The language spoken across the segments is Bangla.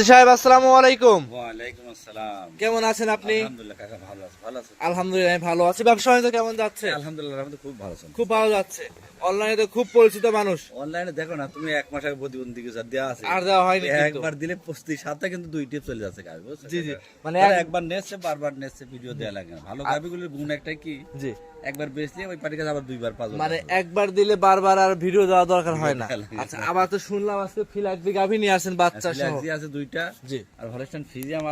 হাজি সাহেব আসসালামু আলাইকুম। ওয়ালাইকুম আসসালাম। কেমন আছেন আপনি? আলহামদুলিল্লাহ কাকা ভালো আছে। ভালো আছে আলহামদুলিল্লাহ ভালো আছি। ব্যবসা বাণিজ্য কেমন যাচ্ছে? আলহামদুলিল্লাহ আমাদের খুব ভালো আছে খুব ভালো যাচ্ছে। অনলাইনে তো খুব পরিচিত মানুষ। অনলাইনে দেখো না তুমি এক মাস আগে প্রতিবন্ধী কিছু দেওয়া আছে। আর দেওয়া হয়নি। একবার দিলে পঁচিশ সাথে কিন্তু দুই টিপ চলে যাচ্ছে গাবি জি, জি। মানে একবার নেছে বারবার নেছে ভিডিও দেওয়া লাগে না। ভালো গাবিগুলোর গুণ একটা কি? জি। একবার বেচলে ওই আবার দুইবার পাঁচ মানে একবার দিলে বারবার আর ভিডিও দেওয়া দরকার হয় না। আচ্ছা আবার তো শুনলাম আজকে ফিলাকবি গাভি নিয়ে আসেন বাচ্চা সহ। আছে দুইটা জি। আর হলস্টাইন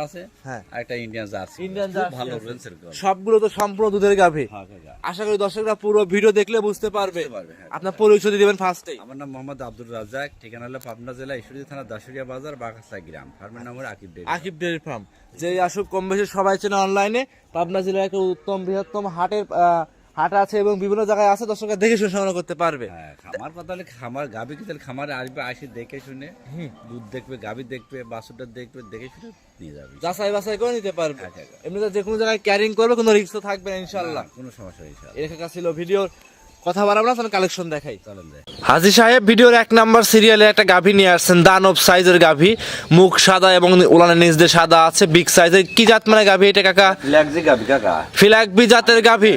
আছে হ্যাঁ। আর একটা ইন্ডিয়ান জার্সি ইন্ডিয়ান জার্সি ভালো রেঞ্জের সবগুলো তো সম্পূর্ণ দুধের গাভি। হ্যাঁ আশা করি দর্শকরা পুরো ভিডিও দেখলে বুঝতে পারবে। পারবে, হ্যাঁ। আপনার পরিচয় দিবেন ফার্স্টেই আমার নাম মোহাম্মদ আব্দুল রাজাক ঠিকানা হলো পাবনা জেলা ঈশ্বরী থানা দাসুরিয়া বাজার বাগাসা গ্রাম। ফার্মের নাম হলো Akib dairy Akib dairy farm. যে আসুক কম বেশি সবাই চেনে অনলাইনে পাবনা জেলার একটা উত্তম বৃহত্তম হাটের হাট আছে এবং বিভিন্ন জায়গায় আছে দর্শকরা দেখে শুনে সংগ্রহ করতে পারবে। হ্যাঁ খামার কথা হলে খামার গাবি কি তাহলে খামারে আসবে আসি দেখে শুনে। দুধ দেখবে গাবি দেখবে বাছুরটা দেখবে দেখে শুনে নিয়ে যাবে। যাচাই বাছাই করে নিতে পারবে। এমনিতে যে কোনো জায়গায় ক্যারিং করবে কোনো রিস্ক থাকবে না ইনশাল্লাহ কোনো সমস্যা নেই এর কাছে ছিল ভিডিওর কথা বাড়াবো না তাহলে কালেকশন দেখাই। হাজি সাহেব ভিডিওর এক নাম্বার সিরিয়ালে একটা গাভী নিয়ে আসছেন দানব সাইজের গাভী। মুখ সাদা এবং নিচ দিয়ে সাদা আছে বিগ সাইজের কি জাত মানে গাভী এটা কাকা? লাগজি গাবি কাকা। ফিলাকবি জাতের গাভী।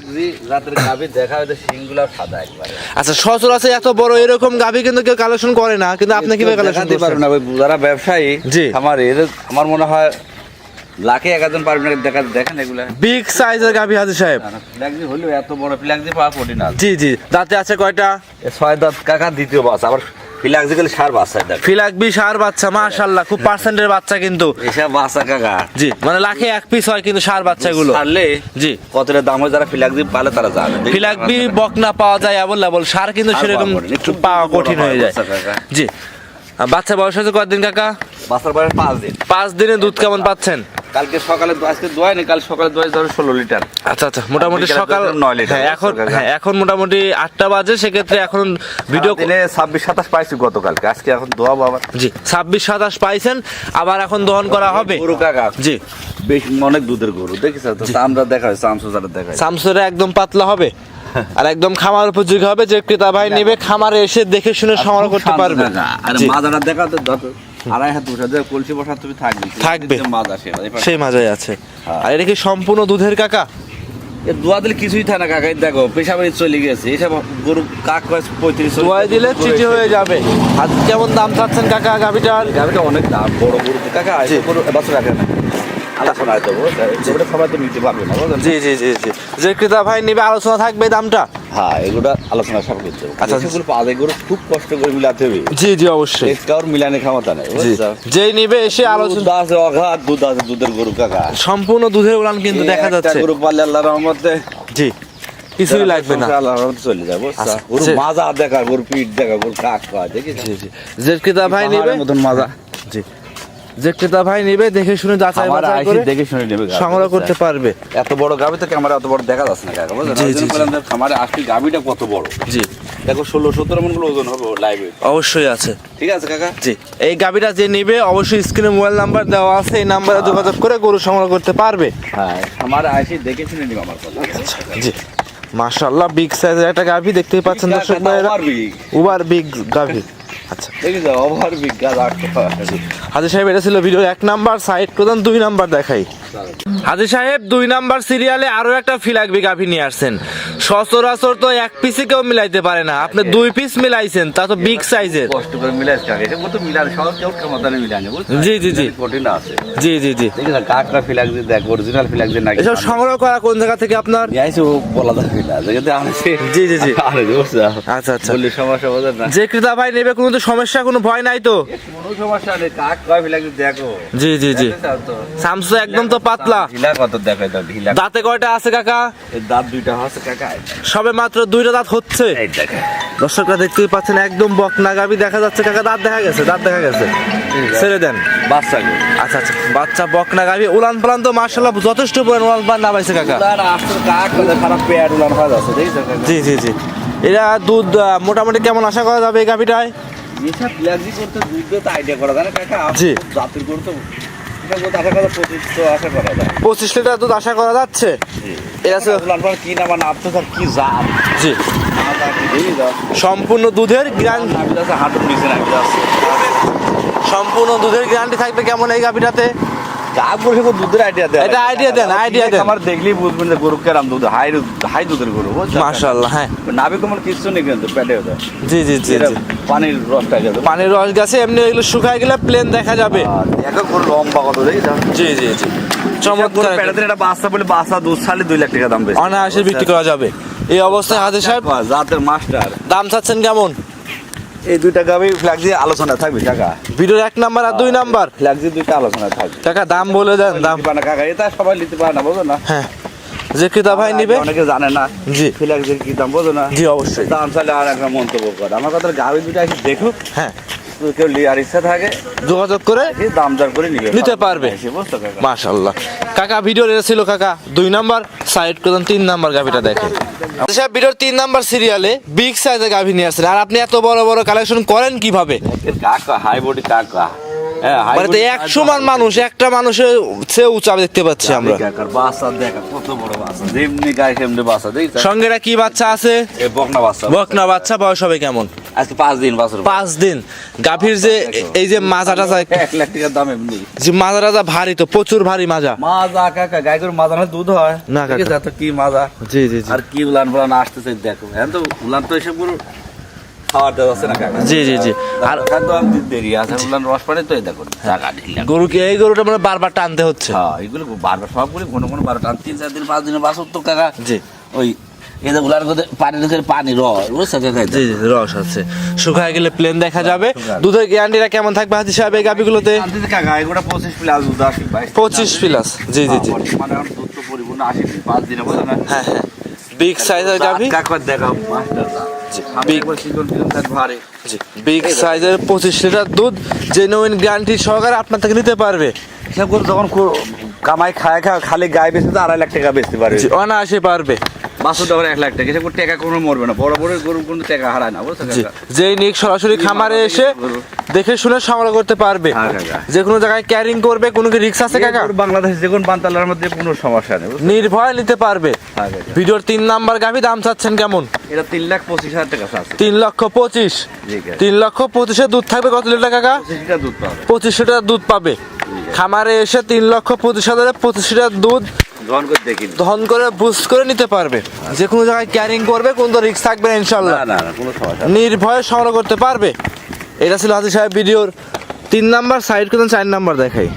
রাতের গাবি দেখা সিংগুলা সাদা একবারে। আচ্ছা সচরাচর এত বড় এরকম গাভী কিন্তু কেউ কালেকশন করে না কিন্তু আপনি কীভাবে কালেকশন দেখাতে পারবে করছেন? না যারা ব্যবসায়ী জি। আমার আমার মনে হয় লাখে এক একজন পারবে না দেখা দেখেন এগুলা। বিগ সাইজের গাভী হাজি সাহেব। ফ্ল্যাগজি হলেও এত বড় ফ্ল্যাগজি পাওয়া কঠিন আছে জি জি দাঁতে আছে কয়টা? ছয় দাঁত কাকা দ্বিতীয় বাস আবার সার বাচ্চা ফিলাকবি সার বাচ্চা মাশাল্লাহ খুব পার্সেন্টের বাচ্চা কিন্তু। এসব বাচ্চা কাকা। জি মানে লাখে এক পিস হয় কিন্তু সার বাচ্চাগুলো জি। কতটা দাম হয় যারা পালে তারা জানে। ফিলাকবি বকনা পাওয়া যায় অ্যাভেলেবল সার কিন্তু সেরকম একটু পাওয়া কঠিন হয়ে যায়। জি। বাচ্চা বয়স হয়েছে কতদিন কাকা? বাচ্চার বয়স পাঁচ দিন। পাঁচ দিনে দুধ কেমন পাচ্ছেন? কালকে সকালে আজকে দোয়াই নেই কাল সকালে দোয়াই ধরো ষোলো লিটার। আচ্ছা আচ্ছা মোটামুটি সকাল নয় লিটার, হ্যাঁ এখন? হ্যাঁ এখন মোটামুটি আটটা বাজে সেক্ষেত্রে এখন ভিডিও দিলে ছাব্বিশ সাতাশ পাইছি গতকালকে আজকে এখন দোয়া বাবা। জি ছাব্বিশ সাতাশ পাইছেন আবার এখন দহন করা হবে? গরু কাকা। জি। বেশ অনেক দুধের গরু দেখিস তো? আমরা দেখা হয় দেখা হয়। সামসুরে একদম পাতলা হবে আর একদম খামার উপযোগী হবে যে ক্রেতা ভাই নেবে খামারে এসে দেখে শুনে সংগ্রহ করতে পারবে। আর মাদারা দেখা তো যত আড়াই হাত দুশো দেড় কলসি বসা তুমি থাকবে। থাকবে। মাজা সে সেই মাজায় আছে। হ্যাঁ। আর এটা কি সম্পূর্ণ দুধের কাকা? এ দোয়া দিলে কিছুই থাকে না কাকা দেখো পেশাবাড়ি চলে গেছে। এসব গরু কাক পঁয়ত্রিশ দোয়াই দিলে চিঠি হয়ে যাবে। আর কেমন দাম চাচ্ছেন কাকা গাভিটার? গাড়িটা অনেক দাম বড় গরু কাকা। গরু বছর রাখে না। আলোচনা হয়তো এগুলো সবাই তো নিতে পারবে না জি জি জি জি। যে ক্রেতা ভাই নিবে আলোচনা থাকবে দামটা? হ্যাঁ এগুলো আলোচনা সব করতে হবে। আচ্ছা। সেগুলো পাওয়া যায় গরু খুব কষ্ট করে মিলাতে হবে। জি জি অবশ্যই। কারোর মিলানে ক্ষমতা নেই যেই নিবে এসে আলোচনা আছে অগাধ দুধ আছে দুধের গরু কাকা। সম্পূর্ণ দুধের উলান কিন্তু দেখা যাচ্ছে। গরু পারলে আল্লাহ রহমতে। জি কিছুই লাগবে না। চলে যাব আচ্ছা, গরু মাজা দেখা গরু পিঠ দেখা গরু কাক পাওয়া দেখি জি জি। ক্রেতা ভাই নিবে মতন মাজা। জি। যে ক্রেতা ভাই নিবে দেখে শুনে যাচাই বাছাই করে দেখে শুনে নেবে সংগ্রহ করতে পারবে। এত বড় গাভি তো ক্যামেরা এত বড় দেখা যাচ্ছে না কাকা বুঝলেন জি, জি, খামারে আসলে গাভিটা কত বড়। জি। দেখো ষোলো সতেরো মনগুলো ওজন হবে লাইভে অবশ্যই আছে। ঠিক আছে কাকা? জি এই গাবিটা যে নিবে অবশ্যই স্ক্রিনে মোবাইল নাম্বার দেওয়া আছে এই নাম্বারে যোগাযোগ করে গরু সংগ্রহ করতে পারবে। হ্যাঁ আমার আইসি দেখে শুনে নিব আমার কথা। জি। মাশাআল্লাহ বিগ সাইজের একটা গাভি দেখতেই পাচ্ছেন দর্শক বিগ উবার বিগ গাভি আচ্ছা। দেখি যাও ওভার বিজ্ঞান গাছ আটশো হাজি সাহেব এটা ছিল ভিডিও এক নাম্বার সাইড প্রধান দুই নাম্বার দেখাই। হাজি সাহেব দুই নাম্বার সিরিয়ালে আরও একটা ফিলাকবি গাভি নিয়ে আসছেন। সচরাচর তো এক পিসে কেউ মিলাইতে পারে না। আপনি দুই পিস মিলাইছেন তা তো বিগ সাইজের কষ্ট করে মিলে আসছে এটা তো মিলান সব কেউ মিলানে জি, জি, জি। কঠিন আছে। জি জি জি। দেখি না কাকরা ফিলাক দিয়ে দেখ অরিজিনাল ফিলাক দিয়ে নাকি? এসব সংগ্রহ করা কোন জায়গা থেকে আপনার? যাইছে বলা যাবে না আছে জি, জি, জি। আরে বুঝছ আচ্ছা আচ্ছা। বললি সমস্যা বোঝেন না। যে ক্রেতা ভাই নেবে কোনো তো সমস্যা কোনো ভয় নাই তো? কোনো সমস্যা নেই কাক কয় ফিলাক দিয়ে দেখো। জি জি জি। তো? একদম তো পাতলা। ঢিলা কত দেখো এটা ঢিলা দাঁতে কয়টা আছে কাকা? দাঁত দুইটা হচ্ছে কাকা। সবে মাত্র দুইটা দাঁত হচ্ছে। দর্শকরা দেখতেই পাচ্ছেন একদম বকনা গাবি দেখা যাচ্ছে কাকা। দাঁত দেখা গেছে দাঁত দেখা গেছে। ছেড়ে দেন। বাচ্চা আচ্ছা আচ্ছা। বাচ্চা বকনা গাবি উলান পালান তো মার্শাল্লাহ যথেষ্ট পরিমাণ উলান পালান নামাইছে কাকা। খারাপ পেয়ার উলান হয়ে যাচ্ছে জি জি জি। এরা দুধ মোটামুটি কেমন আশা করা যাবে এই গাভিটায়? করতে দুধ আইডিয়া করা যায় না কাকা? জি। জাতির করতে পঁচিশ তো আশা করা লিটার দুধ আশা করা যাচ্ছে? কি না মানে কি জাত জি। সম্পূর্ণ দুধের যাচ্ছে হাঁটুর নিচে সম্পূর্ণ দুধের গ্যারান্টি থাকবে কেমন এই গাভিটাতে? গাব বসে কোনো দুধের আইডিয়া দেয় এটা idea দেন, idea দেন। আমার দেখলেই বুঝবেন যে গরু কেরাম দুধ হাই দুধ হাই দুধের গরু? মাশাআল্লাহ হ্যাঁ। নাভি কিছু নেই কিন্তু পেটে ওটা জি জি জি জি। পানির রসটা গেছে পানির রস গাছে এমনি এগুলো শুকায় গেলে প্লেন দেখা যাবে। দেখো গরু লম্বা কত দেখি জি জি জি। চমৎকার এটা বাচ্চা বলে বাচ্চা দুধ ছাড়লে লাখ টাকা দাম বেশি। অনায়াসে বিক্রি করা যাবে। এই অবস্থায় হাজির সাহেব জাতের মাস্টার। দাম চাচ্ছেন কেমন? এই দুইটা গাবি ফ্ল্যাগজি আলোচনা থাকবে কাকা। ভিডিওর এক নাম্বার আর দুই নাম্বার? ফ্ল্যাগজি দুইটা আলোচনা থাকবে। কাকা দাম বলে দেন দাম। না কাকা এটা সবাই নিতে পারে না বুঝো না। হ্যাঁ। যে ক্রেতা ভাই নিবে? অনেকে জানে না। জি। ফ্ল্যাগজির কি দাম বোঝো না। জি অবশ্যই। দাম চাইলে আর একটা মন্তব্য করে। আমার কথা গাবি দুইটা দেখুক। হ্যাঁ। কেউ ইচ্ছা থাকে যোগাযোগ করে দাম দর করে নিবে। নিতে পারবে। কাকা? মাশাল্লাহ কাকা ভিডিও ছিল কাকা দুই নাম্বার সাইড করুন তিন নাম্বার গাভিটা দেখেন। সাহেব ভিডিওর তিন নাম্বার সিরিয়ালে বিগ সাইজের গাভি নিয়ে আর আপনি এত বড় বড় কালেকশন করেন কীভাবে? কাকা হাই বডি কাকা। মানে সমান মানুষ একটা মানুষের সে উঁচা দেখতে পাচ্ছি আমরা। সঙ্গে কি বাচ্চা আছে? বকনা বাসা বকনা বাচ্চা বয়স হবে কেমন? আজকে পাঁচ দিন বাসর পাঁচ দিন। গাভীর যে এই যে মাজা টাজা এক লাখ টাকার দাম এমনি। যে মাজা টাজা ভারী তো প্রচুর ভারী মাজা। মাজা কাকা গাই করে মাজা না দুধ হয়। না, কাকা। তো কি মাজা? জি জি জি। আর কি উলান ফুলান আসতেছে দেখো। এখন তো উলান তো এসব জি জি জি। আর রস তো এই দেখো গরুকে এই গরুটা মানে বারবার টানতে হচ্ছে? হ্যাঁ এগুলো বারবার সবগুলি ঘন ঘন বারো টান। তিন চার দিন পাঁচ বাসর তো কাকা জি। ওই এদের উলার করতে পানি রেখে পানি রস বুঝছ? কাকা জি জি রস আছে। শুকায় গেলে প্লেন দেখা যাবে। দুধের গ্যারান্টিটা কেমন থাকবে হাতি সাহেব এই এগুলো পঁচিশ প্লাস দুধ আসি পঁচিশ প্লাস জি জি জি। মানে দুধ তো পরিপূর্ণ আসি পাঁচ দিনে বুঝো না? হ্যাঁ হ্যাঁ। বিগ সাইজের গাভি? কাকর দেখাও বিগ সাইজের পঁচিশ লিটার দুধ জেনুইন গ্যারান্টি সহকারে আপনার থেকে নিতে পারবে। করে যখন কামাই খায় খায় খালি গায়ে বেচে তো আড়াই লাখ টাকা বেচতে পারবে। অনায়াসে পারবে। এক লাখ টাকা। কোনো মরবে না। বড় বড় গরু কোনো টাকা হারায় না যেই নিক সরাসরি খামারে এসে দেখে শুনে সংগ্রহ করতে পারবে। হ্যাঁ, যে কোনো জায়গায় ক্যারিং করবে কোনো কি রিক্স আছে কাকা? বাংলাদেশ যে কোন বানতালার মধ্যে কোনো সমস্যা নেই নির্ভয় নিতে পারবে। হ্যাঁ, ভিডিওর তিন নাম্বার গাভি দাম চাচ্ছেন কেমন? এটা তিন লাখ পঁচিশ হাজার টাকা তিন লক্ষ পঁচিশ। তিন লক্ষ পঁচিশের দুধ থাকবে কত লিটার কাকা? পঁচিশ পঁচিশ লিটার দুধ পাবে। খামারে এসে তিন লক্ষ পঁচিশ হাজারে পঁচিশ লিটার দুধ গ্রহণ করে দেখি ধন করে বুস্ট করে নিতে পারবে। যে কোনো জায়গায় ক্যারিং করবে কোনো রিক্স থাকবে না ইনশাল্লাহ না না কোনো সমস্যা নির্ভয়ে সংগ্রহ করতে পারবে। এটা ছিল হাজি সাহেব ভিডিওর তিন নাম্বার সাইড করে চার নাম্বার দেখাই।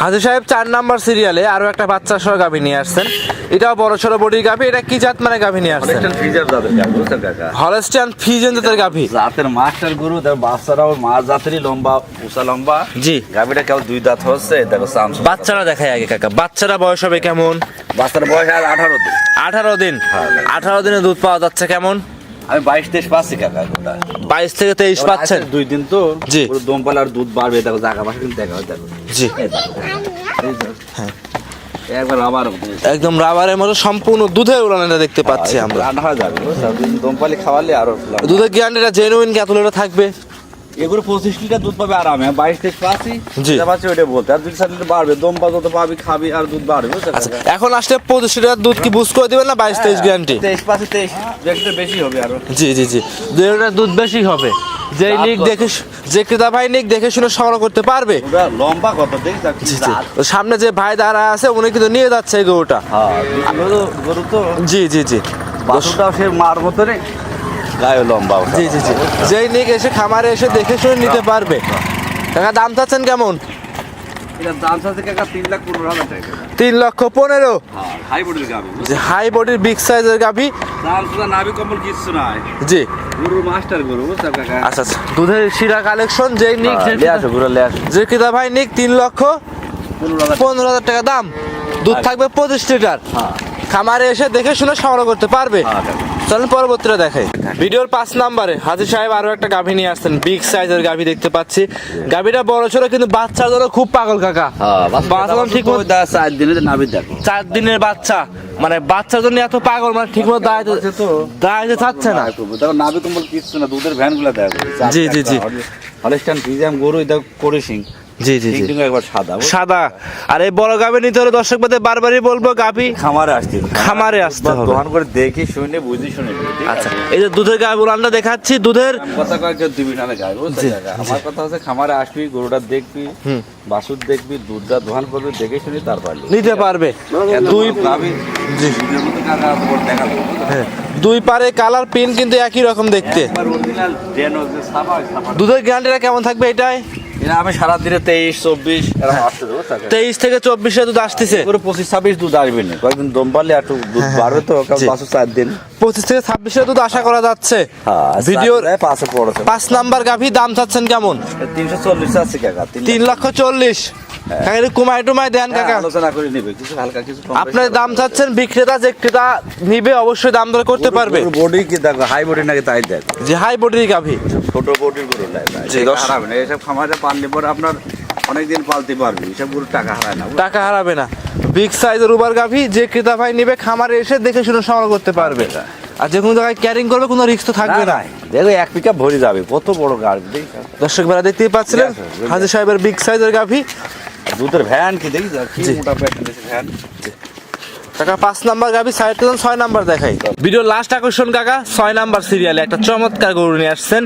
হাজির সাহেব চার নাম্বার সিরিয়ালে আরও একটা বাচ্চা সহ গাভী নিয়ে আসছেন। এটাও বড় সড়ো বডির গাভী এটা কি জাত মানে গাভী নিয়ে কাকা? হলস্টিয়ান ফিজেন জাতের গাভী। জাতের মাস্টার গুরু তার বাচ্চারাও মা জাতেরই লম্বা উষা লম্বা। জি। গাভিটা কেউ দুই দাঁত হচ্ছে দেখো চান্স বাচ্চারা দেখায় আগে কাকা বাচ্চারা বয়স হবে কেমন? বাচ্চার বয়স আর আঠারো দিন। আঠারো দিন। হ্যাঁ। আঠারো দিনে দুধ পাওয়া যাচ্ছে কেমন? আমি বাইশ তেইশ পাচ্ছি কাকা বাইশ থেকে তেইশ পাচ্ছেন? দুই দিন তো জি। পুরো দমপাল আর দুধ বাড়বে দেখো জায়গা পাশে কিন্তু দেখা হয় দেখো জি। হ্যাঁ। একদম রাবারের মতো সম্পূর্ণ দুধের উড়ানটা দেখতে পাচ্ছি আমরা। দমপালি খাওয়ালে আরও দুধের গ্যারান্টিটা জেনুইন ক্যাথলেটা থাকবে। এগুলো পঁচিশ লিটার দুধ পাবে আরামে বাইশ তেইশ পাচ্ছি। যেটা পাচ্ছি ওইটা বলতে। আর দুই চার লিটার বাড়বে দমপা যত পাবি খাবি আর দুধ বাড়বে আচ্ছা এখন আসলে পঁচিশ লিটার দুধ কি বুঝ করে দিবেন না বাইশ তেইশ গ্যারান্টি তেইশ পাচ্ছি তেইশ দু বেশি হবে আরও। জি জি জি। দুই লিটার দুধ বেশি হবে। যে দাম নিক দেখে যে ক্রেতা ভাই নিক দেখে শুনে সংগ্রহ করতে পারবে। লম্বা কত দেখি সামনে যে ভাই দাঁড়া আছে উনি কিন্তু নিয়ে যাচ্ছে গরুটা। হ্যাঁ গরু তো জি জি জি। বাসুটাও সে মার মতনই গায়ে লম্বা জি জি জি। যেই নিক এসে খামারে এসে দেখে শুনে নিতে পারবে। কাকা দাম চাচ্ছেন কেমন? তিন লক্ষ পনেরো? হ্যাঁ হাই যে হাই বডির বিগ সাইজের গাভি? জি। গরুর মাস্টার গরু বুঝছ কাকা? আচ্ছা আচ্ছা। দুধের শিরা কালেকশন যেই নিক যে লে আসো গরু লে আসো। যে ক্রেতা ভাই নিক তিন লক্ষ পনেরো হাজার। টাকা দাম। দুধ থাকবে পঁচিশ লিটার। হ্যাঁ। খামারে এসে দেখে শুনে সংগ্রহ করতে পারবে। হ্যাঁ চলেন পরবর্তীটা দেখে ভিডিওর পাঁচ নাম্বারে হাজির সাহেব আরও একটা গাভী নিয়ে আসছেন বিগ সাইজের গাভী দেখতে পাচ্ছি। গাভীটা বড় ছোট কিন্তু বাচ্চার জন্য খুব পাগল কাকা। হ্যাঁ বাচ্চা ঠিক মতো চার দিনে নাবি দেখো। চার দিনের বাচ্চা। মানে বাচ্চার জন্য এত পাগল মানে ঠিক মতো দাঁড়াইতে তো দাঁড়াইতে চাচ্ছে না। দেখো নাবি কম্বল কিচ্ছু না দুধের ভ্যানগুলা দেখো জি, জি, জি। হলিস্টান ফিজিয়াম গরু দেখো করে সিং জি, জি, জি। একবার সাদা সাদা আর এই বড় গাভি নিতে হলে দর্শক বাদে বারবারই বলব গাভি খামারে আসতে খামারে আসতে হবে। দোকান করে দেখে শুনে বুঝে শুনে আচ্ছা এই যে দুধের গাভি উলানটা দেখাচ্ছি দুধের কথা কয় কেউ দিবি না গায়ে আমার কথা হচ্ছে খামারে আসবি গরুটা দেখবি। বাছুর দেখবি দুধটা দোকান করবি দেখে শুনে তারপর নিবি। নিতে পারবে দুই গাভী, তোর বুঝছ? হ্যাঁ, দুই পারে কালার পিন কিন্তু একই রকম দেখতে। দুধের গ্যারান্টিটা কেমন থাকবে এটাই আমি সারা দিনে তেইশ চব্বিশ তাকে। তেইশ থেকে চব্বিশে দুধ আসতেছে। করে পঁচিশ ছাব্বিশ দুধ আসবে না। কয়েকদিন দম পারলে একটু দুধ বাড়বে তো কারণ জি। পাঁচশো চার দিন। পঁচিশ থেকে ছাব্বিশে দুধ আশা করা যাচ্ছে। হ্যাঁ ভিডিওর পাঁচশো পড়েছে পাঁচ নাম্বার গাভি দাম চাচ্ছেন কেমন? তিনশো চল্লিশ আছে কাকা তিন লক্ষ চল্লিশ। কাকা কুমাই টুমাই দেন হ্যাঁ, কাকা। আলোচনা করে নিবে কিছু হালকা কিছু আপনার দাম চাচ্ছেন বিক্রেতা যে ক্রেতা নিবে অবশ্যই দাম দর করতে পারবে। বডি কি দেখো হাই বডি নাকি তাই দেখ? যে হাই বডির গাভি। ছোট বডির গরু নাই জি, দশ- হারাবে না। এসব খামারে পাললে পরে আপনার অনেকদিন পালতে পারবে এসব গরু টাকা হারায় না। টাকা হারাবে না। বিগ সাইজের উবার গাভি যে ক্রেতা ভাই নিবে খামারে এসে দেখে শুনে সংগ্রহ করতে পারবে। আর যে কোনো জায়গায় ক্যারিং করবে কোনো রিস্ক তো থাকবে না। দেখো এক পিকআপ ভরে যাবে কত বড় গাড়ি দর্শক ভাড়া দেখতেই পাচ্ছিলেন হাজির সাহেবের বিগ সাইজের গাভি দুধের ভ্যান কি দেখি মোটা ভ্যান কাকা পাঁচ নাম্বার গাভি সাইড ছয় নাম্বার দেখাই। ভিডিও লাস্ট আকর্ষণ কাকা ছয় নাম্বার সিরিয়ালে একটা চমৎকার গরু নিয়ে আসছেন।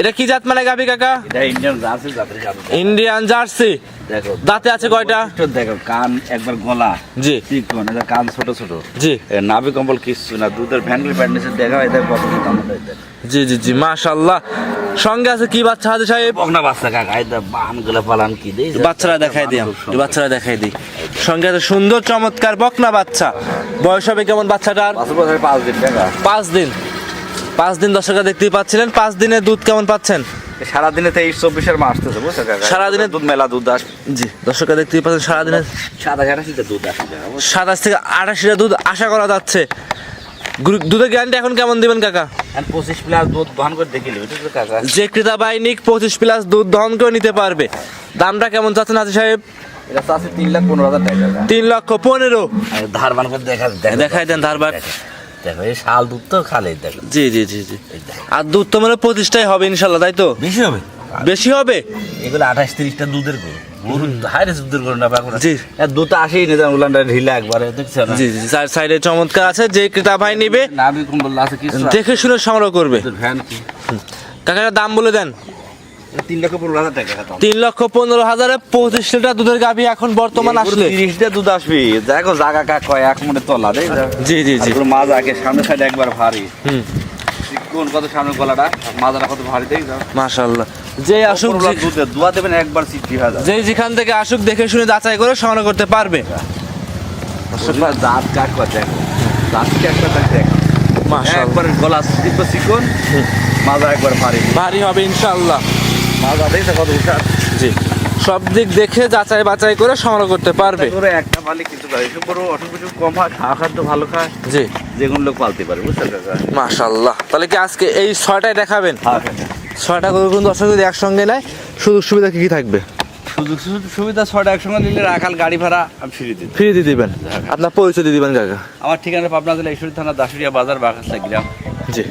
এটা কি জাত মানে গাভি কাকা? ইন্ডিয়ান জার্সি জাতের গাড়ি ইন্ডিয়ান জার্সি। দেখো দাঁতে আছে কয়টা? দেখো কান একবার গলা জি। চিকন এটা কান ছোট ছোট। জি। এ নাভি কম্বল কিচ্ছু না দুধের ভ্যান্ডেল প্যান্ডেসে দেখা হয় দেখ কত জি জি সঙ্গে আছে কি বাচ্চা হাজির সাহেব? বকনা বাচ্চা কাকা গুলা পালান কি দেই বাচ্চারা দেখাই দিই বাচ্চারা দেখাই দিই। সঙ্গে আছে সুন্দর চমৎকার বকনা বাচ্চা। বয়স হবে কেমন বাচ্চাটার? পাঁচ পাঁচ দিন পাঁচ দিন। পাঁচ দিন দর্শকরা দেখতেই পাচ্ছিলেন। পাঁচ দিনের দুধ কেমন পাচ্ছেন? সারাদিনে তেইশ চব্বিশের মাস আসতেছে বুঝছ সারাদিনে- দুধ মেলা দুধ আসবে জি দর্শকরা দেখতেই পাচ্ছেন সারাদিনে সাদা সাতাশিতে দুধ আসবে সাতাশ থেকে আঠাশ লিটার দুধ আশা করা যাচ্ছে। দুধের গ্যারান্টি এখন কেমন দিবেন কাকা? পঁচিশ প্লাস দুধ বহন করে দেখে আছে কাকা? যে ক্রেতা বাহিনী পঁচিশ প্লাস দুধ দহন করে নিতে পারবে। দামটা কেমন চাচ্ছেন হাজি সাহেব? এটা আছে তিন লাখ পনেরো হাজার টাকা তিন লক্ষ পনেরো। করে দেখা দেখা দেখাই দেন ধারবার দেখো এই শাল দুধ তো খালে দেখো জি জি জি জি। আর দুধ তো মানে পঁচিশটাই হবে ইনশাল্লাহ তাই তো? বেশি হবে? বেশি হবে? এগুলো আঠাশ তিরিশটা দুধের গরু। চমৎকার আছে যে ক্রেতা ভাই নিবে দেখে শুনে সংগ্রহ করবে। ভ্যান কি? দাম বলে দেন। তিন লক্ষ পনেরো হাজার টাকা তিন লক্ষ পনেরো হাজারে পঁচিশ লিটার দুধের গাভি এখন বর্তমান দুধ আসবে। দেখো জাগা কাক কয় এক মনে তলা দেখ জি জি জি। মাছ আগে সামনে সাইড একবার ভারী। হুম। কোন কত সামনে গলাটা মাজাটা কত ভারী দেখ যে। আসুক যে- দুধে দোয়া দেবেন একবার যে যেখান থেকে আসুক দেখে শুনে যাচাই করে সংগ্রহ করতে পারবে। দাঁত দেখো। দাঁত দেখ। একবার গলা চিকন মাজা একবার ভারী। ভারী হবে ইনশাআল্লাহ। জি। সব দিক দেখে যাচাই বাছাই করে সংগ্রহ করতে পারবে। একটা পালি কিছু এসব বড় অসুখ বিসুখ কম হয় খাওয়া খাদ্য ভালো খায় জি। যে কোনো লোক পালতে পারে বুঝতে কাকা মাশাআল্লাহ। তাহলে কি আজকে এই ছয়টায় দেখাবেন? হ্যাঁ কাকা। ছয়টা গরু কিন্তু দর্শক যদি একসঙ্গে নেয় সুযোগ সুবিধা কি কি থাকবে? সুযোগ সুবিধা ছয়টা একসঙ্গে নিলে রাখাল গাড়ি ভাড়া আমি ফিরে দিই। ফ্রি দিয়ে দিবেন? আপনার পরিচয় দিয়ে দিবেন কাকা। আমার ঠিকানা পাবনা জেলা ঈশ্বরী থানা দাসুরিয়া বাজার বাগাসলা গ্রাম। জি।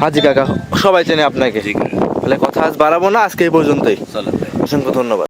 হাজি কাকা সবাই চেনে আপনাকে। জি তাহলে কথা আজ বাড়াবো না আজকে এই পর্যন্তই। চলো অসংখ্য ধন্যবাদ।